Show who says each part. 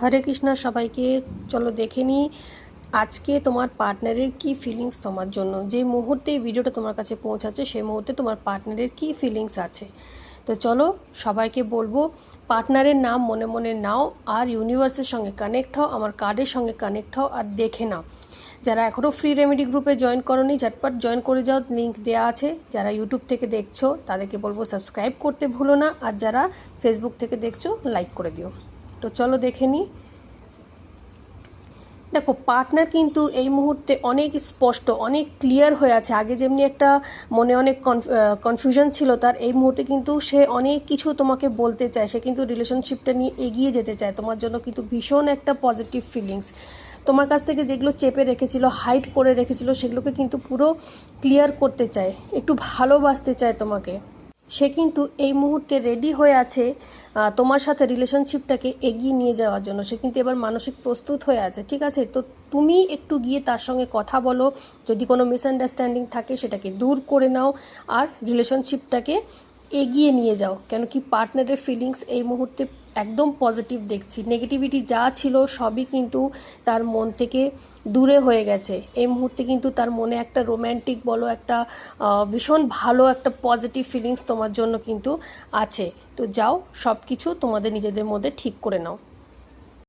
Speaker 1: হরে কৃষ্ণা সবাইকে, চলো দেখে নিই আজকে তোমার পার্টনারের কি ফিলিংস তোমার জন্য। যে মুহূর্তে এই ভিডিওটা তোমার কাছে পৌঁছাচ্ছে সেই মুহূর্তে তোমার পার্টনারের কি ফিলিংস আছে। তো চলো সবাইকে বলব পার্টনারের নাম মনে মনে নাও আর ইউনিভার্সের সঙ্গে কানেক্ট হও, আমার কার্ডের সঙ্গে কানেক্ট হও আর দেখে নাও। যারা এখনও ফ্রি রেমেডি গ্রুপে জয়েন করনি, ঝটপট জয়েন করে যাও লিঙ্ক দেওয়া আছে। যারা ইউটিউব থেকে দেখছ, তাদেরকে বলব সাবস্ক্রাইব করতে ভুলো না। আর যারা ফেসবুক থেকে দেখছ লাইক করে দিও। তো চলো দেখে নিই দেখো পার্টনার কিন্তু এই মুহূর্তে অনেক স্পষ্ট, অনেক ক্লিয়ার হয়ে আছে। আগে যেমনি একটা মনে অনেক কনফিউশন ছিল, তার এই মুহূর্তে কিন্তু সে অনেক কিছু তোমাকে বলতে চায়। সে কিন্তু রিলেশনশিপটা নিয়ে এগিয়ে যেতে চায়। তোমার জন্য কিন্তু ভীষণ একটা পজিটিভ ফিলিংস তোমার কাছ থেকে যেগুলো চেপে রেখেছিল হাইড করে রেখেছিল, সেগুলোকে কিন্তু পুরো ক্লিয়ার করতে চায়। একটু ভালোবাসতে চায় তোমাকে। সে কিন্তু এই মুহূর্তে রেডি হয়ে আছে তোমার সাথে রিলেশনশিপটাকে এগিয়ে নিয়ে যাওয়ার জন্য। সে কিন্তু এবার মানসিক প্রস্তুত হয়ে আছে, ঠিক আছে? তো তুমি একটু গিয়ে তার সঙ্গে কথা বলো, যদি কোনো মিসআন্ডারস্ট্যান্ডিং থাকে সেটাকে দূর করে নাও আর রিলেশনশিপটাকে এগিয়ে নিয়ে যাও। কেন কি পার্টনারের ফিলিংস এই মুহূর্তে একদম পজিটিভ দেখছি। নেগেটিভিটি যা ছিল সবই কিন্তু তার মন থেকে দূরে হয়ে গেছে। এই মুহূর্তে কিন্তু তার মনে একটা রোম্যান্টিক বলো, একটা ভীষণ ভালো একটা পজিটিভ ফিলিংস তোমার জন্য কিন্তু আছে। তো যাও সব কিছু তোমাদের নিজেদের মধ্যে ঠিক করে নাও।